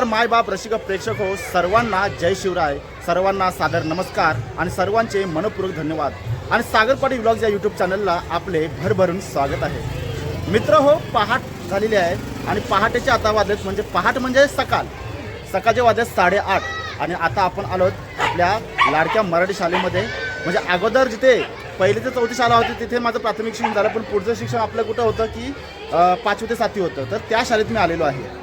नमस्कार मायबाप रसिक प्रेक्षक हो सर्वांना जय शिवराय सर्वांना सादर नमस्कार आणि सर्वांचे मनपूर्वक धन्यवाद. आणि सागरपाटी ब्लॉग्स या यूट्यूब चॅनलला आपले भरभरून स्वागत आहे. मित्र हो पहाट झालेले आहे आणि पहाटेचे आता वाजलेत म्हणजे पहाट म्हणजे सकाळ. सकाळचे वाजत साडेआठ आणि आता आपण आलो आपल्या लाडक्या मराठी शाळेमध्ये. म्हणजे अगोदर जिथे पहिली ते चौथी शाळा होती तिथे माझं प्राथमिक शिक्षण झालं पण पुढचं शिक्षण आपलं कुठं होतं की पाचवी ते सातवी होतं. तर त्या शाळेत मी आलेलो आहे.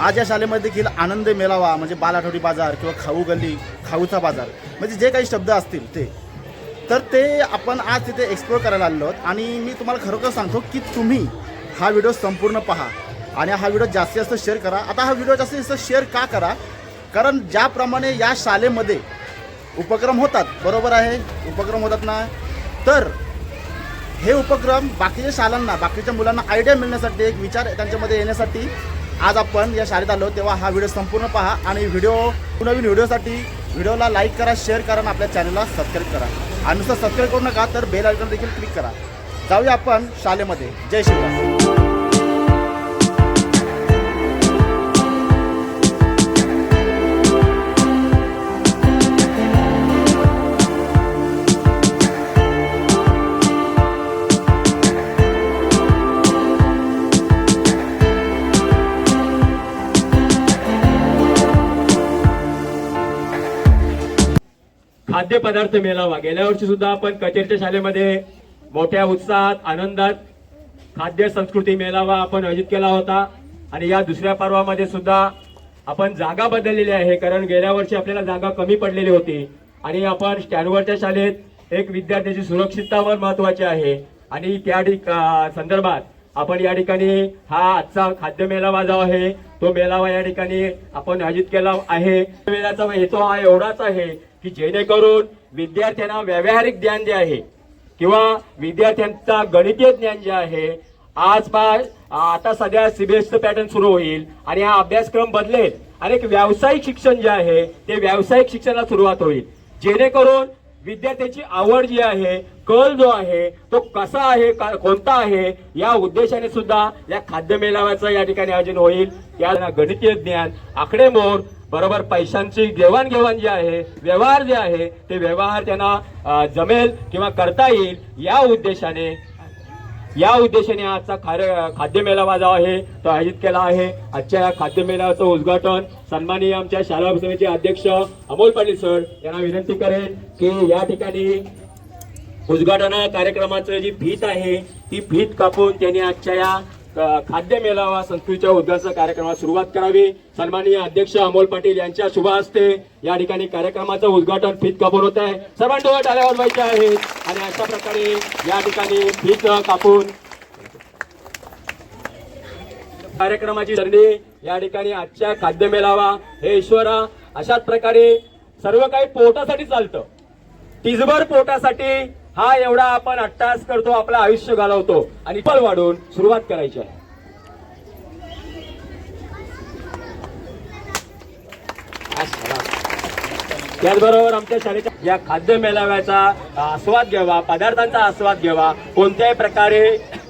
आज या शाळेमध्ये देखील आनंद मेळावा म्हणजे बाल आठवडी बाजार किंवा खाऊ गल्ली खाऊचा बाजार म्हणजे जे काही शब्द असतील ते. तर ते आपण आज तिथे एक्सप्लोअर करायला आलो आहोत. आणि मी तुम्हाला खरोखर सांगतो की तुम्ही हा व्हिडिओ संपूर्ण पहा. आणि हा व्हिडिओ जास्तीत जास्त शेअर करा. आता हा व्हिडिओ जास्तीत जास्त शेअर का करा? कारण ज्याप्रमाणे या शाळेमध्ये उपक्रम होतात बरोबर आहे? उपक्रम होतात ना? तर हे उपक्रम बाकीच्या शाळांना बाकीच्या मुलांना आयडिया मिळण्यासाठी एक विचार त्यांच्यामध्ये येण्यासाठी आज आपण या शाळेत आलो तेव्हा हा व्हिडिओ संपूर्ण पहा आणि व्हिडिओ नवीन व्हिडिओसाठी व्हिडिओला लाईक करा शेअर करा आणि आपल्या चॅनलला सबस्क्राईब करा. आणि नुसतं सबस्क्राईब करू नका तर बेल आयकॉन देखील क्लिक करा. जाऊया आपण शाळेमध्ये. जय श्रीराम. खाद्यपदार्थ मेळावा गेल्या वर्षी सुद्धा आपण कचेरीच्या शाळेमध्ये मोठ्या उत्साहात आनंदात खाद्य संस्कृती मेळावा आपण आयोजित केला होता. आणि या दुसऱ्या पर्वामध्ये सुद्धा आपण जागा बदललेली आहे कारण गेल्या वर्षी आपल्याला जागा कमी पडलेली होती. आणि आपण स्टँडवरच्या शाळेत एक विद्यार्थ्याची सुरक्षिततावर महत्वाची आहे. आणि त्या संदर्भात आपण या ठिकाणी हा आजचा खाद्य मेळावा जो आहे तो मेळावा या ठिकाणी आपण आयोजित केला आहे. मेळाचा हेतू हा एवढाच आहे. की जेणेकरून विद्यार्थ्यांना व्यावहारिक ज्ञान जे आहे किंवा विद्यार्थ्यांचा गणितीय ज्ञान जे आहे आज पा आता सध्या सीबीएसचं पॅटर्न सुरू होईल आणि हा अभ्यासक्रम बदलेल. आणि एक व्यावसायिक शिक्षण जे आहे ते व्यावसायिक शिक्षणाला सुरुवात होईल. जेणेकरून विद्यार्थ्याची आवड जी आहे कल जो आहे तो कसा आहे का- कोणता आहे या उद्देशाने सुद्धा या खाद्य मेळाव्याचं या ठिकाणी आयोजन होईल. या गणितीय ज्ञान आकडेमोड बरोबर पैशांची देवाणघेवाण जी आहे व्यवहार जे आहे ते व्यवहार त्यांना जमेल किंवा करता येईल या उद्देशाने या उद्देशाने आजचा खार- खाद्य मेळावा जो आहे तो आयोजित केला आहे. आजच्या या खाद्य मेळाव्याचं उद्घाटन सन्माननीय आमच्या शाळा समितीचे अध्यक्ष अमोल पाटील सर यांना विनंती करेन की या ठिकाणी उद्घाटन कार्यक्रमाचं जी भीत आहे ती भीत कापून त्यांनी आजच्या या खाद्य मेळावा संस्कृतीच्या उद्घाटन कार्यक्रमाला सुरुवात करावी. सन्माननीय अध्यक्ष अमोल पाटील यांच्या शुभ हस्ते या ठिकाणी कार्यक्रमाचं उद्घाटन फीत कापून होत आहे. सर्वांना टाळ्या वाजवायच्या आहेत आणि अशा प्रकारे या ठिकाणी फीत कापून कार्यक्रमाची धरणी या ठिकाणी आजच्या खाद्य मेळावा हे ईश्वरा अशाच प्रकारे सर्व काही पोटासाठी चालतं. टिजभर पोटासाठी हा एवढा आपण अट्टास करतो आपलं आयुष्य घालवतो. आणि पल वाढून सुरुवात करायची आहे. त्याचबरोबर आमच्या शाळेच्या या खाद्य मेळाव्याचा आस्वाद घ्यावा पदार्थांचा आस्वाद घ्यावा. कोणत्याही प्रकारे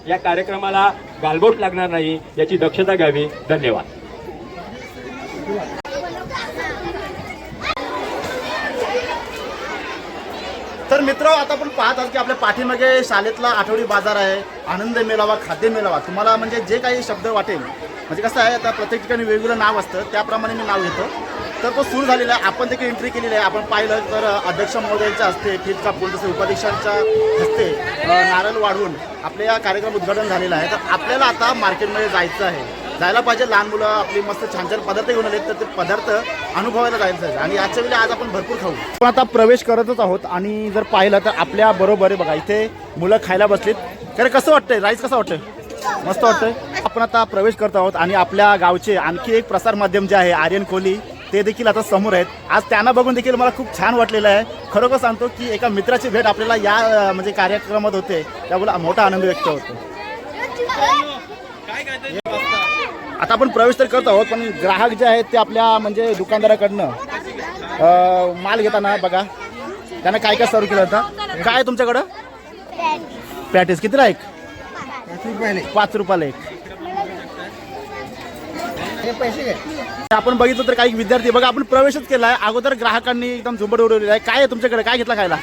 या कार्यक्रमाला गालबोट लागणार नाही याची दक्षता घ्यावी. धन्यवाद. तर मित्र आता आपण पाहत आहोत की आपल्या पाठीमागे शाळेतला आठवडी बाजार आहे आनंद मेळावा खाद्य मेळावा. तुम्हाला म्हणजे जे काही शब्द वाटेल म्हणजे कसं आहे आता प्रत्येक ठिकाणी वेगवेगळं नाव असतं त्याप्रमाणे मी नाव घेतो. तर तो सुरू झालेला आहे. आपण देखील एंट्री केलेली आहे. आपण पाहिलं तर अध्यक्ष महोदयांच्या हस्ते फीत कापून तसे उपाध्यक्षांच्या हस्ते नारळ वाढवून आपल्या या कार्यक्रम उद्घाटन झालेलं आहे. तर आपल्याला आता मार्केटमध्ये जायचं आहे. जायला पाहिजे. लहान मुलं आपली मस्त छान छान पदार्थ घेऊन आले तर ते पदार्थ अनुभवायला जायचं पाहिजे. आणि आजच्या वेळी आज आपण भरपूर खाऊ. पण आता प्रवेश करतच आहोत आणि जर पाहिलं तर आपल्या बरोबर आहे बघा इथे मुलं खायला बसलीत. खरं कसं वाटतंय? राईस कसं वाटतंय? मस्त वाटतंय. आपण आता प्रवेश करत आहोत आणि आपल्या गावचे आणखी एक प्रसार माध्यम जे आहे आर्यन कोहली ते देखील आता समोर आहेत. आज त्यांना बघून देखील मला खूप छान वाटलेलं आहे. खरोखर सांगतो की एका मित्राची भेट आपल्याला या म्हणजे कार्यक्रमात होते. त्यामुळे मोठा आनंद व्यक्त होतो. आता आपण प्रवेश तर करत आहोत पण ग्राहक जे आहेत ते आपल्या म्हणजे दुकानदाराकडनं माल घेताना बघा. त्यांना काय काय सर्व केलं होतं? काय आहे तुमच्याकडं? पॅटीस. कितीला एक? पाच रुपयाला एक. आपण बघितलं तर काही विद्यार्थी बघा आपण प्रवेशच केलाय. अगोदर ग्राहकांनी एकदम झुंबड उडवलेला आहे. काय आहे तुमच्याकडे? काय घेतला खायला?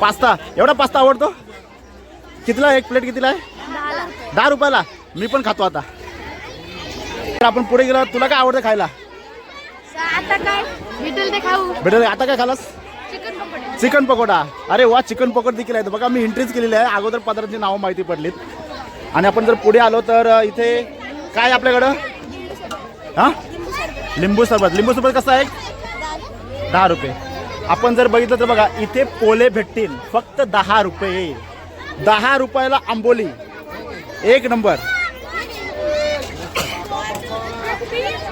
पास्ता. एवढा पास्ता आवडतो? कितीला एक प्लेट कितीला आहे? दहा रुपयाला. मी पण खातो आता. तर आपण पुढे गेलो. तुला काय आवडतं खायला? आता काय? भेटेल ते खाऊ. भेटेल. आता काय खालास? चिकन पकोडे. चिकन पकोडा. अरे वा चिकन पकोड देखील आहे बघा मी एंट्रीच केलेली आहे. अगोदर पदार्थांची नावं माहिती पडलीत. आणि आपण जर पुढे आलो तर इथे काय आपल्याकडं? हा? लिंबू सरबत. लिंबू सरबत कसं आहे? दहा रुपये. आपण जर बघितलं तर बघा इथे पोले भेटतील. फक्त दहा रुपये. दहा रुपयाला आंबोली. एक नंबर.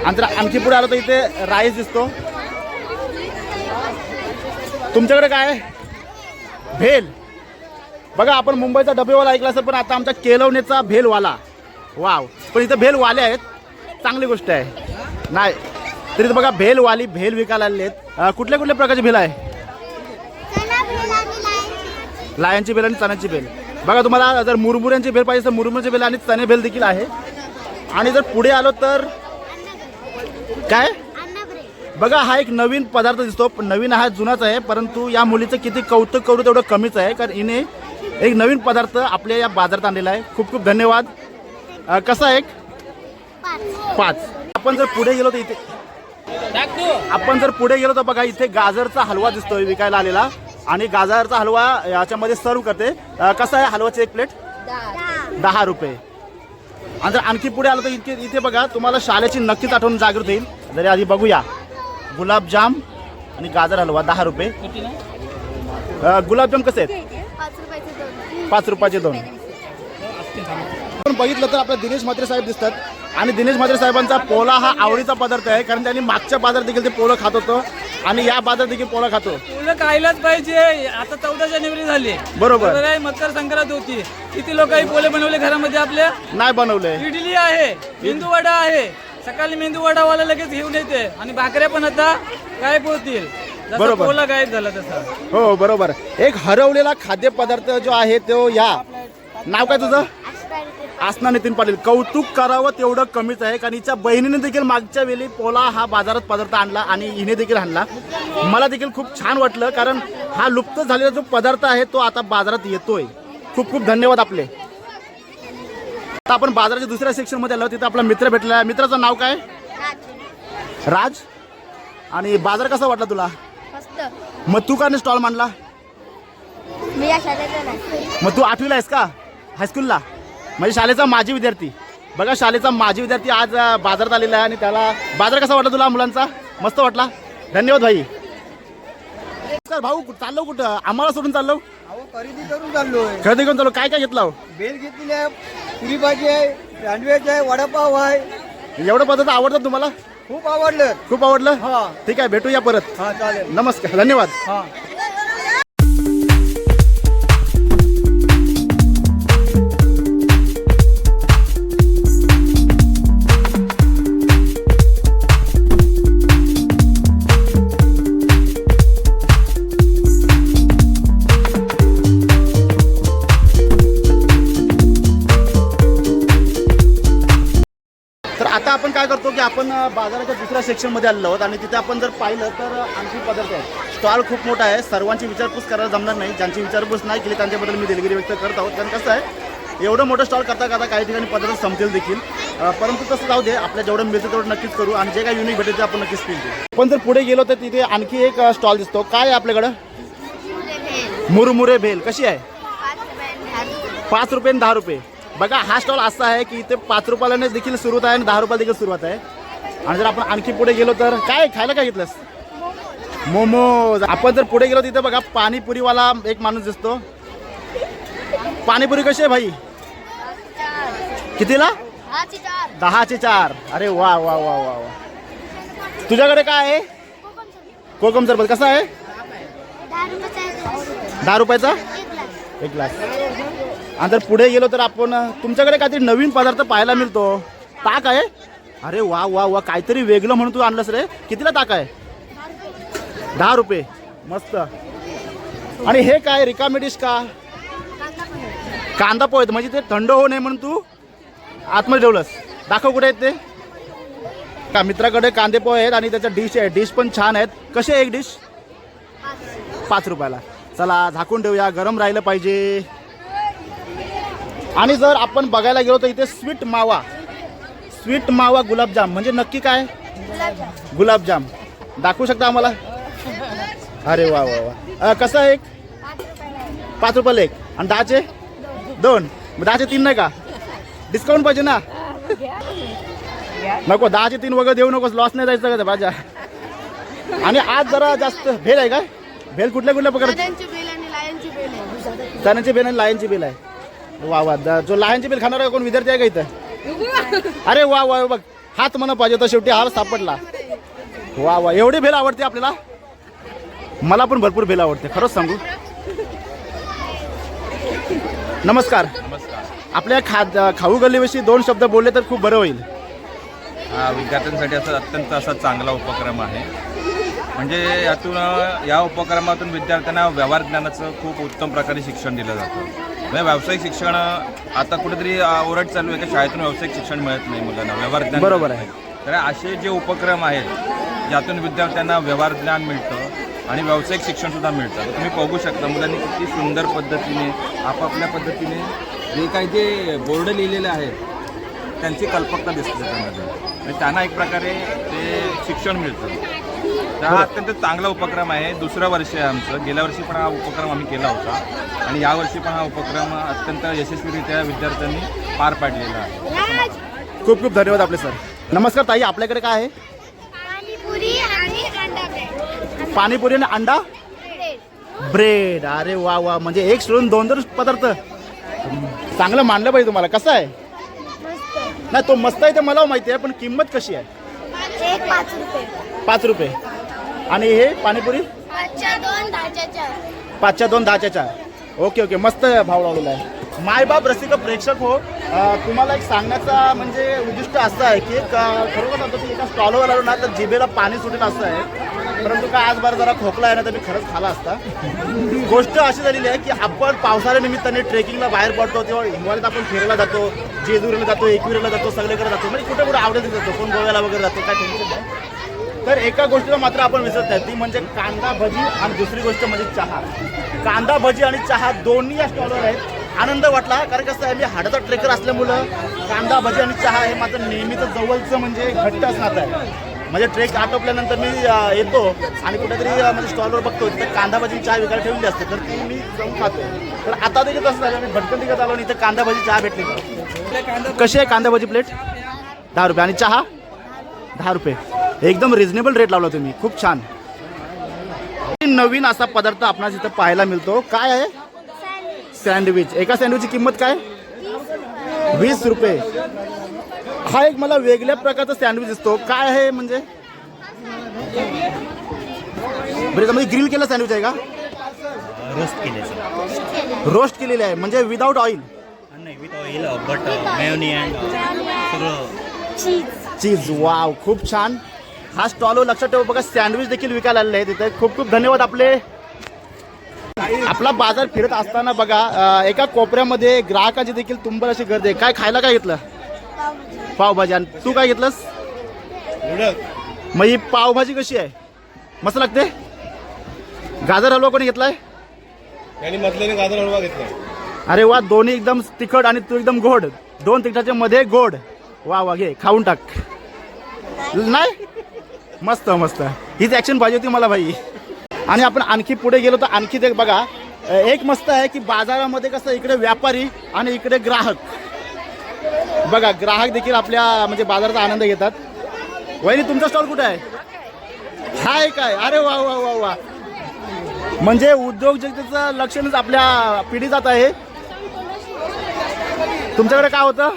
आणि जर आणखी पुढे आलो तर इथे राईस दिसतो. तुमच्याकडे काय भेल. बघा आपण मुंबईचा डबेवाला ऐकला असेल पण आता आमचा केलवणेचा भेलवाला. वाव. पण इथं भेलवाले आहेत. चांगली गोष्ट आहे. नाही. तरी बघा भेलवाली भेल विकायला आलेले आहेत. कुठल्या कुठल्या प्रकारची भेल आहे? लायांची भेल आणि चण्याची भेल. बघा तुम्हाला जर मुरमुऱ्यांची भेल पाहिजे तर मुरमुऱ्याची भेल आणि चणे भेल देखील आहे. आणि जर पुढे आलो तर काय? बघा हा एक नवीन पदार्थ दिसतो पण नवीन हा जुनाच आहे परंतु या मुलीचं किती कौतुक करू तेवढं कमीच आहे कारण हिने एक नवीन पदार्थ आपल्या या बाजारात आणलेला आहे. खूप खूप धन्यवाद. कसा एक? पाच. आपण जर पुढे गेलो तर इथे आपण जर पुढे गेलो तर बघा इथे गाजरचा हलवा दिसतोय विकायला आलेला. आणि गाजरचा हलवा याच्यामध्ये सर्व करते. कसा आहे हलवाची एक प्लेट दहा रुपये. आणि जर आणखी पुढे आलं तर इथे इथे बघा तुम्हाला शाळेची नक्कीच आठवण जागृत होईल. जरी आधी बघूया. गुलाबजाम आणि गाजर हलवा दहा रुपये. अं, गुलाबजाम कसे आहेत? पाच रुपयाचे दोन. पाच रुपयाचे दोन. आपण बघितलं तर आपल्या दिनेश म्हात्रे साहेब दिसतात. आणि दिनेश म्हात्रे साहेबांचा पोला हा आवडीचा पदार्थ आहे कारण त्यांनी मागच्या बाजारात देखील ते पोलं खात होतं आणि या बाजारात देखील पोला खातो. तुला खायलाच पाहिजे. आता चौदा जानेवारी झाली. बरोबर. आहे मकर संक्रांत होती. किती लोक पोले बनवले घरामध्ये आपल्या? नाही बनवलंय इडली आहे मेंदू वडा आहे. सकाळी मेंदू वडावाला लगेच घेऊन येते. आणि भाकऱ्या पण आता गायब होतील. जसा बरोबर. पोला गायब झाला तसा. हो बरोबर. एक हरवलेला खाद्यपदार्थ जो आहे तो या. नाव काय तुझं? आसना नितीन पाटील कौतुक करावं तेवढं कमीच आहे. कारण हिच्या बहिणीने देखील मागच्या वेळी पोला हा बाजारात पदार्थ आणला आणि हिने देखील आणला. मला देखील खूप छान वाटलं कारण हा लुप्त झालेला जो पदार्थ आहे तो आता बाजारात येतोय. खूप खूप धन्यवाद आपले. आता आपण बाजाराच्या दुसऱ्या सेक्शनमध्ये आलो. तिथे आपला मित्र भेटला. आहे मित्राचं नाव काय? राज. आणि बाजार कसा वाटला तुला? मग तू का स्टॉल मांडला नाही मग तू आठवीला आहेस का? हायस्कूलला म्हणजे शाळेचा माजी विद्यार्थी. बघा शाळेचा माजी विद्यार्थी आज बाजारात आलेला आहे आणि त्याला बाजार कसा वाटला तुला मुलांचा? मस्त वाटला? धन्यवाद भाई. सर भाऊ चाललो कुठं? आम्हाला सोडून चाललो? अहो खरेदी करून चाललोय. खरेदी करून चाललो. काय काय घेतलं हो? बेल घेतलेली आहे पुरी भाजी आहे सँडविच आहे वडापाव आहे. एवढं पदार्थ आवडतात तुम्हाला? खूप आवडलं. खूप आवडलं? हा. ठीक आहे भेटूया परत. हा चालेल. नमस्कार धन्यवाद. हा. तर आता आपण काय करतो की आपण बाजाराच्या दुसऱ्या सेक्शनमध्ये आलेलो आहोत आणि तिथे आपण जर पाहिलं तर आणखी पदार्थ आहे स्टॉल खूप मोठा आहे. सर्वांची विचारपूस करायला जमणार नाही. ज्यांची विचारपूस नाही केली त्यांच्याबद्दल मी दिलगिरी व्यक्त करत आहोत. कारण कसं आहे एवढं मोठं स्टॉल करता करता काही ठिकाणी पदार्थ संपतील देखील. परंतु तसं जाऊ दे आपल्या जेवढं मिळतं तेवढं नक्कीच करू आणि जे काही युनिक भेटेल ते आपण नक्कीच पिऊ पण जर पुढे गेलो तर तिथे आणखी एक स्टॉल दिसतो. काय आहे आपल्याकडं? मुरमुरे भेल. कशी आहे? पाच रुपये आणि दहा रुपये. बघा हा स्टॉल असा आहे की इथे पाच रुपयाला देखील सुरुवात आहे आणि दहा रुपयाला देखील सुरुवात आहे. आणि जर आपण आणखी पुढे गेलो तर काय खायला काय घेतलंस? मोमोज. आपण जर पुढे गेलो तिथे बघा पाणीपुरीवाला एक माणूस दिसतो. पाणीपुरी कशी आहे भाई? कितीला? दहाचे चार. अरे वा वा वा वा वा. तुझ्याकडे काय आहे? कोकम सरबत. कसा आहे? दहा रुपयाचा एक ग्लास. आणि जर पुढे गेलो तर आपण तुमच्याकडे काहीतरी नवीन पदार्थ पाहायला मिळतो. ताक आहे? अरे वा वा वा काहीतरी वेगळं म्हणून तू आणलंस रे. कितीला ताक आहे? दहा रुपये. मस्त. आणि हे काय रिकामी डिश का? कांदा पोहेत म्हणजे ते थंड होऊ नये म्हणून तू आतमध्ये ठेवलंस. दाखव कुठे आहेत ते. का मित्राकडे कांदे पोहे आहेत आणि त्याच्या डिश आहे. डिश पण छान आहेत. कसे आहे एक डिश? पाच रुपयाला. चला झाकून ठेवूया. गरम राहिलं पाहिजे. आणि जर आपण बघायला गेलो तर इथे स्वीट मावा स्वीट मावा गुलाबजाम. म्हणजे नक्की काय? गुलाबजाम. दाखवू शकता आम्हाला? अरे वा वा वा. कसं आहे एक? पाच रुपयाला एक. आणि दहाचे दोन. दहाचे तीन नाही का? डिस्काउंट पाहिजे ना? नको दहाचे तीन वगैरे देऊ नकोस. लॉस नाही जायचं का भाज्या? आणि आज जरा जास्त भेल आहे काय भेल कुठल्या कुठल्या प्रकारची? चण्याची बेल आणि लायनची बेल आहे. वा वा. द- जो लायनची बेल खाणार आहे कोण? विद्यार्थी आहे का इथं? अरे वा वा बघ हात म्हणा पाहिजे तर शेवटी हार सापडला. वा वा. एवढी भेल आवडते आपल्याला? मला पण भरपूर भेल आवडते खरंच सांगू? नमस्कार. आपल्या खाद खाऊ गल्लीविषयी दोन शब्द बोलले तर खूप बरं होईल. हा विद्यार्थ्यांसाठी असा अत्यंत असा चांगला उपक्रम आहे. म्हणजे यातून या उपक्रमातून विद्यार्थ्यांना व्यवहार ज्ञानाचं खूप उत्तम प्रकारे शिक्षण दिलं जातं. म्हणजे व्यावसायिक शिक्षण आता कुठेतरी अ, ओरड चालू आहे की शाळेतून व्यावसायिक शिक्षण मिळत नाही मुलांना व्यवहार ज्ञान बरोबर आहे. तर असे जे उपक्रम आहेत ज्यातून विद्यार्थ्यांना व्यवहार ज्ञान मिळतं आणि व्यावसायिक शिक्षण सुद्धा मिळतं. तुम्ही बघू शकता मुलांनी किती सुंदर पद्धतीने आपापल्या पद्धतीने जे काही जे बोर्ड लिहिलेले आहेत त्यांची कल्पकता दिसते त्याच्यामध्ये आणि त्यांना एक प्रकारे ते शिक्षण मिळतं. हा अत्यंत चांगला उपक्रम आहे. दुसरं वर्ष आहे आमचं. गेल्या वर्षी पण हा उपक्रम आम्ही केला होता. आणि यावर्षी पण हा उपक्रम अत्यंत यशस्वीरित्या विद्यार्थ्यांनी पार पाडलेला आहे. खूप खूप धन्यवाद आपले सर. नमस्कार ताई आपल्याकडे काय आहे? पाणीपुरी आणि अंडा ब्रेड पाणीपुरी आणि अंडा? ब्रेड. अरे वा वा. म्हणजे एक सोडून दोन दोन पदार्थ. चांगलं मानलं पाहिजे तुम्हाला. कसं आहे? मस्त. नाही तो मस्त आहे ते मला माहिती आहे पण किंमत कशी आहे? एक पाच रुपये. पाच रुपये. आणि हे पाणीपुरी? पाचच्या दोन दहाच्या चार ओके ओके. मस्त भाव लावलेला आहे. मायबाप रसिक प्रेक्षक हो. तुम्हाला एक सांगण्याचा म्हणजे उद्दिष्ट असं आहे की खरोखर सांगतो की एका स्टॉलवर आलो ना तर जिभेला पाणी सुटेल असं आहे. परंतु काय आज बार जरा खोकला आहे ना तर मी खरंच खाला असता. गोष्ट अशी झालेली आहे की आपण पावसाळ्या निमित्ताने ट्रेकिंगला बाहेर पडतो तेव्हा हिमालयात आपण फिरायला जातो जेजुरीला जातो एकविरीला जातो सगळीकडे जातो. म्हणजे कुठे कुठे आवडत जातो. कोण गोव्याला वगैरे जातो काय टेन्शन नाही. तर एका गोष्टीला मात्र आपण विसरत नाही. ती म्हणजे कांदा भजी आणि दुसरी गोष्ट म्हणजे चहा. कांदा भजी आणि चहा दोन्ही या स्टॉलवर आहेत. आनंद वाटला कारण कसं आहे मी हाडाचा ट्रेकर असल्यामुळं कांदा भजी आणि चहा हे माझं नेहमीचं जवळचं म्हणजे घट्ट असणार आहे. म्हणजे ट्रेक आटोपल्यानंतर मी येतो आणि कुठेतरी म्हणजे स्टॉलवर बघतो तिथं कांदा भजी चहा विकायला ठेवली असते. तर ती मी जाऊन खातो. तर आता देखील तसं झालं. मी भटकन तिकत आलो आणि इथं कांदा भजी चहा भेटली. कशी आहे कांदा भजी प्लेट दहा रुपये. आणि चहा? दहा रुपये. एकदम रिझनेबल रेट लावला तुम्ही. खूप छान. नवीन असा पदार्थ आपणास इथं पाहायला मिळतो. काय आहे? सँडविच एका सँडविचची किंमत काय? वीस रुपये. हा एक मला वेगळ्या प्रकारचा सँडविच दिसतो. काय आहे म्हणजे? बरं त्यामध्ये ग्रिल केलं सँडविच आहे का? रोस्ट केले रोस्ट केलेले आहे. म्हणजे विदाऊट ऑइल नाही विथ ऑइल बट अँड सगळं. चीज वाव खूप छान. हा स्टॉलवर लक्षात ठेवा बघा सँडविच देखील विकायला आलेले आहे तिथे खूप खूप धन्यवाद आपले. आपला बाजार फिरत असताना बघा एका कोपऱ्यामध्ये ग्राहकाची देखील तुंबल अशी गर्दी आहे. काय खायला काय घेतलं? पावभाजी. आणि तू काय घेतलंस? मग ही पावभाजी कशी आहे? मस्त लागते? गाजर हलवा कोणी घेतलाय? आणि मधल्याने गाजर हलवा घेतला. अरे वा दोन्ही एकदम तिखट आणि तू एकदम गोड. दोन तिखटाच्या मध्ये गोड. वा वा घे खाऊन टाक. नाही? मस्त मस्त. हीच ॲक्शन पाहिजे होती मला भाई. आणि आपण आणखी पुढे गेलो तर आणखी ते बघा एक मस्त आहे की बाजारामध्ये कसं इकडे व्यापारी आणि इकडे ग्राहक. बघा ग्राहक देखील आपल्या म्हणजे बाजाराचा आनंद घेतात. वहिनी तुमचा स्टॉल कुठे आहे? हाय काय अरे वा वा वा वा. म्हणजे उद्योजकतेचं लक्षणच आपल्या पिढी जात आहे. तुमच्याकडे काय होतं?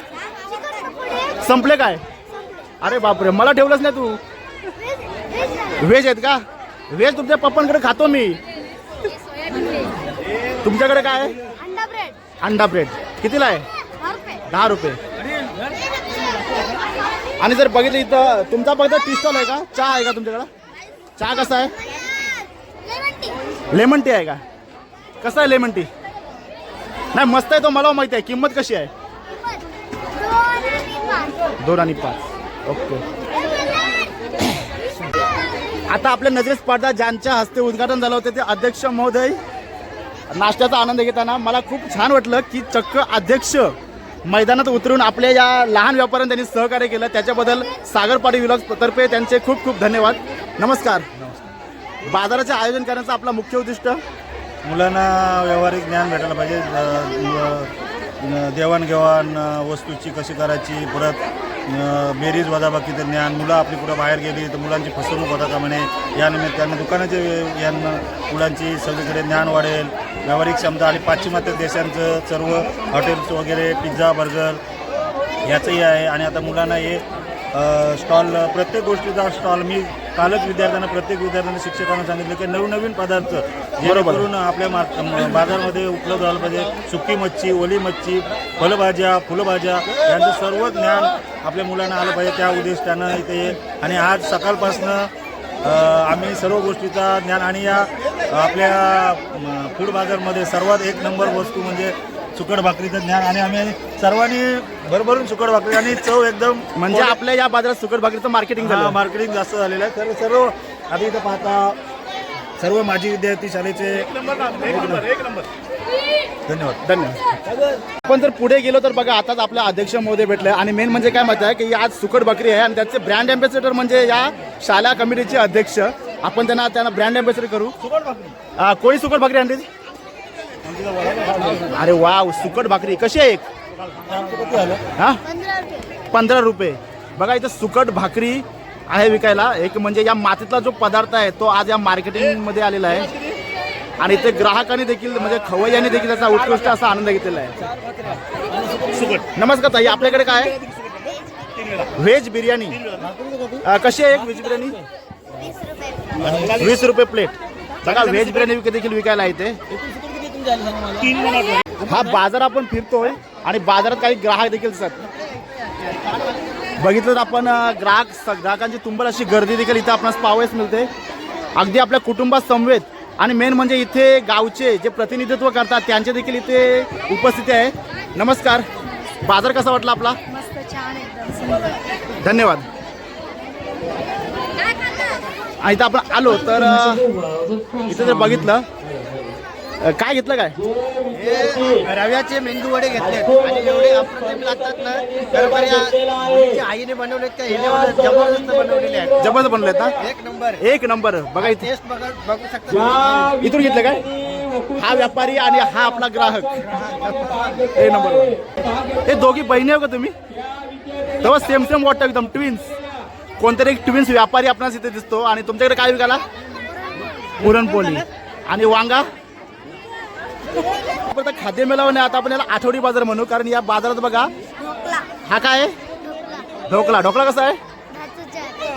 संपले काय? अरे बापरे मला ठेवलंच नाही तू. व्हेज आहेत का? व्हेज तुमच्या पप्पांकडे खातो मी. तुमच्याकडे काय आहे? अंडा ब्रेड अंडा ब्रेड कितीला आहे? दहा रुपये. आणि जर बघितलं इथं तुमचा बघितलं टी स्टॉल आहे का? चहा आहे का तुमच्याकडं? चहा कसा आहे? लेमन टी आहे का? कसा आहे लेमन टी नाही मस्त आहे तो मला माहिती आहे. किंमत कशी आहे? दोन आणि पाच. ओके. आता आपल्या नजरेस पडदा ज्यांच्या हस्ते उद्घाटन झालं होतं ते अध्यक्ष महोदय. नाश्त्याचा आनंद घेताना मला खूप छान वाटलं की चक्क अध्यक्ष मैदानात उतरून आपल्या या लहान व्यापाऱ्यांना त्यांनी सहकार्य केलं. त्याच्याबद्दल सागर पाटील विलॉग तर्फे त्यांचे खूप खूप धन्यवाद. नमस्कार. बाजाराचे आयोजन करण्याचं आपला मुख्य उद्दिष्ट? मुलांना व्यावहारिक ज्ञान भेटायला पाहिजे. देवाणघेवाण वस्तूची कशी करायची परत बेरीज वजाबाकीचं ज्ञान मुलं आपली कुठं बाहेर गेली तर मुलांची फसवणूक होता का म्हणे? या निमित्तानं दुकानाचे यांना मुलांची सगळीकडे ज्ञान वाढेल. व्यावहारिक क्षमता आणि पाश्चिमात्य देशांचं सर्व हॉटेल्स वगैरे पिझ्झा बर्गर याचंही आहे. आणि आता मुलांना हे स्टॉल प्रत्येक गोष्टीचा स्टॉल मी कालच विद्यार्थ्यांना प्रत्येक विद्यार्थ्यांना शिक्षकांना सांगितलं की नवनवीन पदार्थ जेणेकरून आपल्या बाजारामध्ये उपलब्ध झालं पाहिजे. सुकी मच्छी ओली मच्छी फळभाज्या फुलभाज्या यांचं सर्व ज्ञान आपल्या मुलांना आलं पाहिजे. त्या उद्दिष्टानं इथे. आणि आज सकाळपासनं आम्ही सर्व गोष्टीचा ज्ञान आणि या आपल्या फूड बाजारमध्ये सर्वात एक नंबर वस्तू म्हणजे सुकट भाकरीचं ज्ञान आणि आम्ही सर्वांनी भरभरून सुकट भाकरी आणि चव एकदम म्हणजे आपल्या या बाजारात सुकट भाकरीचं मार्केटिंग झालं. मार्केटिंग जास्त झालेलं आहे. तर सर्व आधी इथं पाहता सर्व माजी विद्यार्थी शाळेचे धन्यवाद. धन्यवाद. आपण जर पुढे गेलो तर बघा आताच आपल्या अध्यक्ष महोदय भेटले. आणि मेन म्हणजे काय माहिती आहे की आज सुकट बकरी आहे आणि त्याचे ब्रँड अँबॅसेडर म्हणजे या शाळा कमिटीचे अध्यक्ष. आपण त्यांना त्यांना ब्रँड अँबॅसेडर करू. हा, कोणी सुकट भाकरी आणली? अरे वाव सुकट भाकरी. कशी आहे एक? हा? पंधरा रुपये. बघा इथं सुकट भाकरी आहे विकायला. एक म्हणजे या मातीतला जो पदार्थ आहे तो आज या मार्केटिंगमध्ये आलेला आहे. आणि ते ग्राहकांनी देखील म्हणजे खवय्यांनी देखील त्याचा उत्कृष्ट असा आनंद घेतलेला आहे. सुकट. नमस्कार ताई आपल्याकडे काय आहे? व्हेज बिर्याणी. कशी आहे एक व्हेज बिर्याणी? वीस रुपये. प्लेट. बघा व्हेज बिर्याणी देखील विकायला येते हा बाजार आपण फिरतोय आणि बाजारात काही ग्राहक देखील दिसतात. बघितलं तर आपण ग्राहक ग्राहकांची तुंबल अशी गर्दी देखील इथं आपणास पाहावयास मिळते. अगदी आपल्या कुटुंबात समवेत आणि मेन म्हणजे इथे गावचे जे प्रतिनिधित्व करतात त्यांचे देखील इथे उपस्थिती आहे. नमस्कार. बाजार कसा वाटला आपला? मस्त छान एकदम सुंदर. धन्यवाद. आणि इथं आपण आलो तर इथं जर बघितलं काय घेतलं काय? रव्याचे मेंदू वडे घेतले आणि एवढे अप्रतिम लागतात ना या मुलीच्या आईने बनवले त्या हिने जबरदस्त बनवलेले आहेत. जबरदस्त बनलेत ना? एक नंबर. एक नंबर. बघा इथे. टेस्ट बघा बघू शकता इथून घेतलं काय? हा व्यापारी आणि हा आपला ग्राहक. एक नंबर. हे दोघी बहिणी आहे का तुम्ही? तेव्हा सेम सेम वाटतं एकदम ट्विन्स कोणतरी एक ट्विन्स व्यापारी आपणास इथे दिसतो आणि तुमच्याकडे काय विकायला? पुरणपोळी. आणि वांगा? खाद्य मेळावा नाही आता आपण याला आठवडी बाजार म्हणू कारण या बाजारात बघा हा काय आहे? ढोकला. ढोकला. कसा आहे?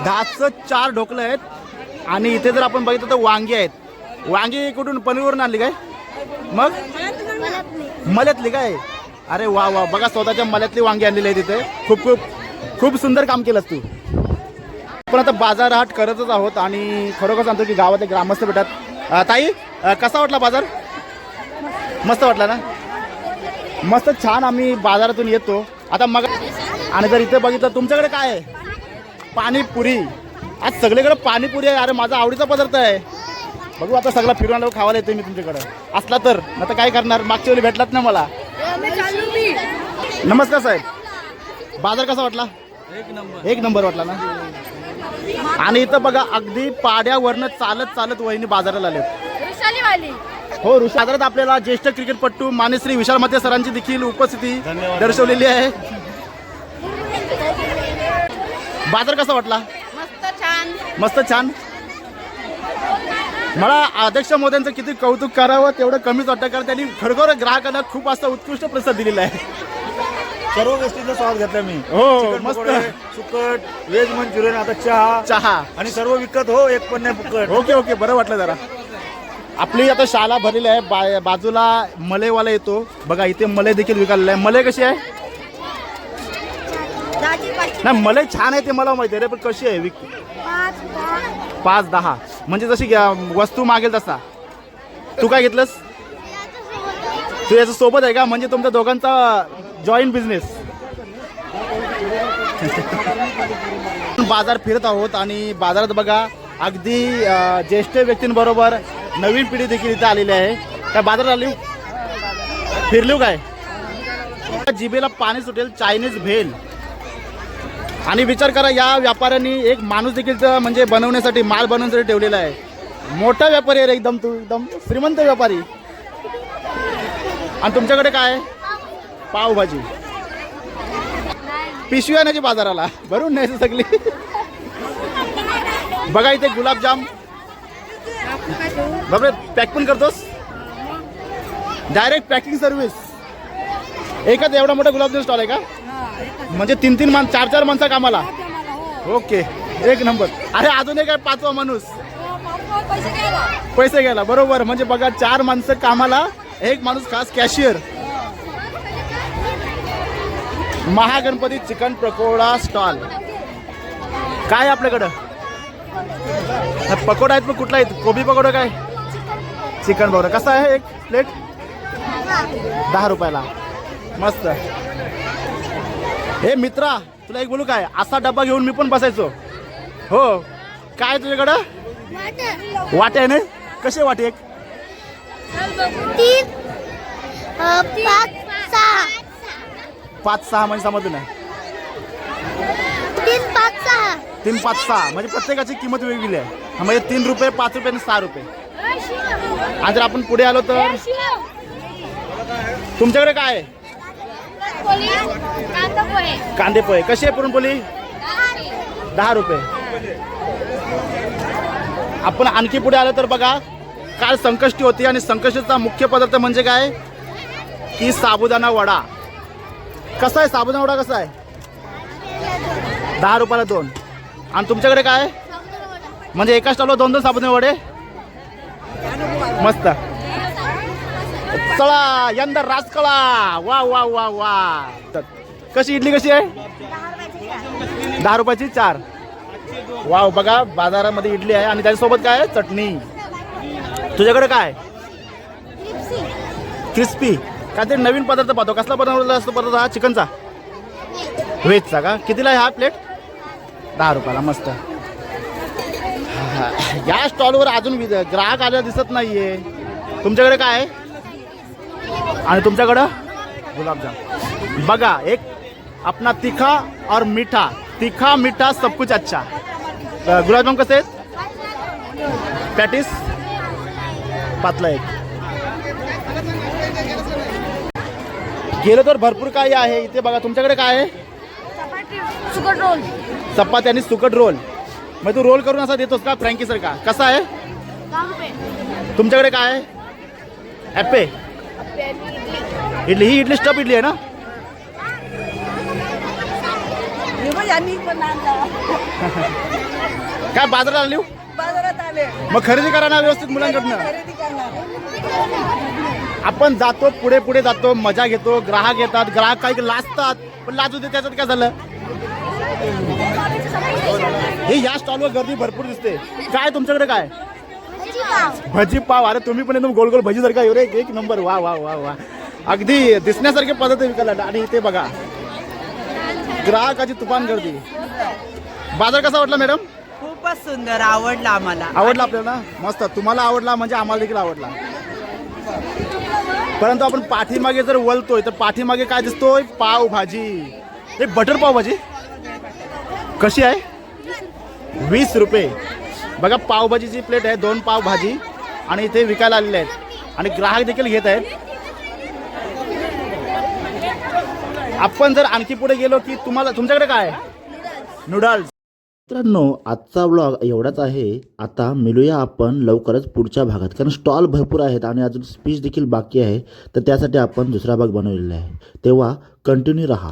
दहाचं चार. ढोकलं आहेत. आणि इथे जर आपण बघितलं तर वांगी आहेत. वांगी कुठून? पनीरवरून आणली काय? मग? मल्यातली काय? अरे वा वा. बघा स्वतःच्या मल्यातली वांगी आणलेली आहे तिथे खूप खूप खूप सुंदर काम केलंस तू. आपण आता बाजार हाट करतच आहोत आणि खरोखर सांगतो की गावातले ग्रामस्थ भेटतात. अं, ताई कसा वाटला बाजार? मस्त वाटला ना? मस्त छान आम्ही बाजारातून येतो. आता मग आणि जर इथे बघितलं तुमच्याकडे काय आहे? पाणीपुरी. आज सगळीकडे पाणीपुरी आहे. अरे माझा आवडीचा पदार्थ आहे. बघू आता सगळा फिरून आल्यावर खावायला येतोय मी तुमच्याकडे. असला तर आता काय करणार? मागच्या वेळी भेटलात ना मला? नमस्कार साहेब. बाजार कसा वाटला? एक नंबर. एक नंबर वाटला ना? आणि इथं बघा अगदी पाड्यावरनं चालत चालत वहिनी बाजाराला आले हो ऋषी. बाजारात आपल्याला ज्येष्ठ क्रिकेटपटू मानेश्री विशाल मते सरांची देखील उपस्थिती दर्शवलेली आहे. बाजार कसा वाटला? मस्त छान. मस्त छान. मला अध्यक्ष मोदयांचं किती कौतुक करावं तेवढं कमीच वाटतं कारण त्यांनी खरोखर ग्राहकांना खूप असा उत्कृष्ट प्रतिसाद दिलेला आहे. सर्व गोष्टींचा स्वाद घेतला मी. हो, मस्त. सुकट व्हेज मंचुरियन आता चहा चहा. आणि सर्व विकत हो एक पण नाही फुकट. ओके ओके बरं वाटलं जरा. आपली आता शाळा भरलेली आहे. बा बाजूला मलेवाला येतो. बघा इथे मले देखील विकायला आहे. मले कशी आहे? नाही मले छान आहे ते मला माहिती आहे रे पण कशी आहे? विक पाच दहा. म्हणजे जशी वस्तू मागेल तसा. तू काय घेतलंस? तू याच्या सोबत आहे का? म्हणजे तुमच्या दोघांचा जॉईंट बिझनेस बाजार फिरत आहोत आणि बाजारात बघा अगदी ज्येष्ठ व्यक्तींबरोबर नवीन पिढी देखील इथं आलेली आहे. काय बाजारात आली? फिरलो काय? जिबेला पाणी सुटेल चायनीज भेल. आणि विचार करा या व्यापाऱ्यांनी एक माणूस देखील म्हणजे बनवण्यासाठी माल बनवण्यासाठी ठेवलेला आहे. मोठा व्यापारी आहे रे एकदम तू एकदम श्रीमंत व्यापारी. आणि तुमच्याकडे काय पावभाजी. पिशवी आणायची बाजाराला. भरून न्यायची सगळी. बघा इथे गुलाबजाम. बापरे पॅक पण करतोस? डायरेक्ट पॅकिंग सर्व्हिस एकच एवढा मोठा गुलाबजाम स्टॉल आहे का? म्हणजे तीन तीन माणसं चार चार माणसं कामाला. ओके एक नंबर अरे अजून एक आहे पाचवा माणूस. पैसे घ्यायला बरोबर. म्हणजे बघा चार माणसं कामाला एक माणूस खास cashier Mahaganpati chicken pakoda stall काय आपल्याकडं? पकोडा आहेत पण कुठला आहेत? कोबी पकोडा काय? चिकन पकोडा. कसा आहे एक प्लेट? दहा रुपयाला. मस्त. हे मित्रा तुला एक बोलू काय? असा डब्बा घेऊन मी पण बसायचो. हो. काय तुझ्याकडं? वाटे आहे ना? कसे वाटे एक? पाच सहा. पाच सहा म्हणजे समजलं नाही तीन पाच सहा तीन पाच सहा. म्हणजे प्रत्येकाची किंमत वेगवेगळी आहे. म्हणजे तीन रुपये पाच रुपये आणि सहा रुपये. आणि जर आपण पुढे आलो तर? तुमच्याकडे काय आहे? कांदे पोहे. कशी आहे पुरणपोळी? दहा रुपये. आपण आणखी पुढे आलो तर बघा काल संकष्टी होती आणि संकष्टीचा मुख्य पदार्थ म्हणजे काय? की साबुदाणा वडा. कसा आहे साबुदाणा वडा कसा आहे? दहा रुपयाला दोन. आणि तुमच्याकडे काय? म्हणजे एका स्टॉलवर दोन दोन साबुदाणे वडे? मस्त. चला यंदा राजकळा. वा वा वा वा. तर कशी इडली कशी आहे? दहा रुपयाची चार. वाव बघा बाजारामध्ये इडली आहे आणि त्याच्यासोबत काय आहे? चटणी. तुझ्याकडे काय? क्रिस्पी. काहीतरी नवीन पदार्थ पाहतो. कसला बनवलेला असतो पदार्थ हा? चिकनचा? व्हेजचा का? कितीला आहे हा प्लेट दहा रुपयाला मस्त. या स्टॉलवर अजून ग्राहक आलेला दिसत नाहीये. तुमच्याकडे काय आहे? आणि तुमच्याकडं? गुलाबजाम. बघा एक अपना तिखा और मीठा. तिखा मीठा सब कुछ अच्छा. गुलाबजाम कसे आहेत? पॅटीस? पातला एक. गेलो तर भरपूर काही आहे. इथे बघा तुमच्याकडे काय आहे? सुकट रोल. चपाती आणि सुकट रोल. मग तू रोल करून असा देतोस का फ्रँकी सारखा? कसा आहे? तुमच्याकडे काय आहे? ॲप्पे. इडली ही इडली स्टफ इडली आहे ना? काय बाजारात आली हो? बाजारात आले. मग खरेदी करा ना व्यवस्थित मुलांकडनं? आपण जातो पुढे पुढे जातो मजा घेतो ग्राहक येतात ग्राहक काही लाजतात पण लाजू दे त्याच्यात काय झालं? हे या स्टॉलवर गर्दी भरपूर दिसते. काय तुमच्याकडे काय? भजी पाव अरे तुम्ही पण एकदम गोल गोल भजी सारखा रे एक नंबर. वा वा वा वा. अगदी दिसण्यासारखे पद्धत विकायला आणि इथे बघा. ग्राहकाची तुफान गर्दी. बाजार कसा वाटला मॅडम? खूपच सुंदर. आवडला आम्हाला. आवडला आपल्याला? मस्त. तुम्हाला आवडला म्हणजे आम्हाला देखील आवडला. परंतु आपण पाठीमागे जर वळतोय तर पाठीमागे काय दिसतोय? पाव भाजी एक बटर पाव भाजी कशी आहे? वीस रुपये. बघा पावभाजीची प्लेट आहे दोन पावभाजी आणि इथे विकायला आलेले आहेत. आणि ग्राहक देखील घेत आहेत. आपण जर आणखी पुढे गेलो की तुम्हाला तुमच्याकडे काय नूडल्स मित्रांनो आजचा व्लॉग एवढाच आहे. आता मिळूया आपण लवकरच पुढच्या भागात कारण स्टॉल भरपूर आहेत आणि अजून स्पीच देखील बाकी आहे. तर त्यासाठी आपण दुसरा भाग बनवलेला आहे. तेव्हा कंटिन्यू राहा.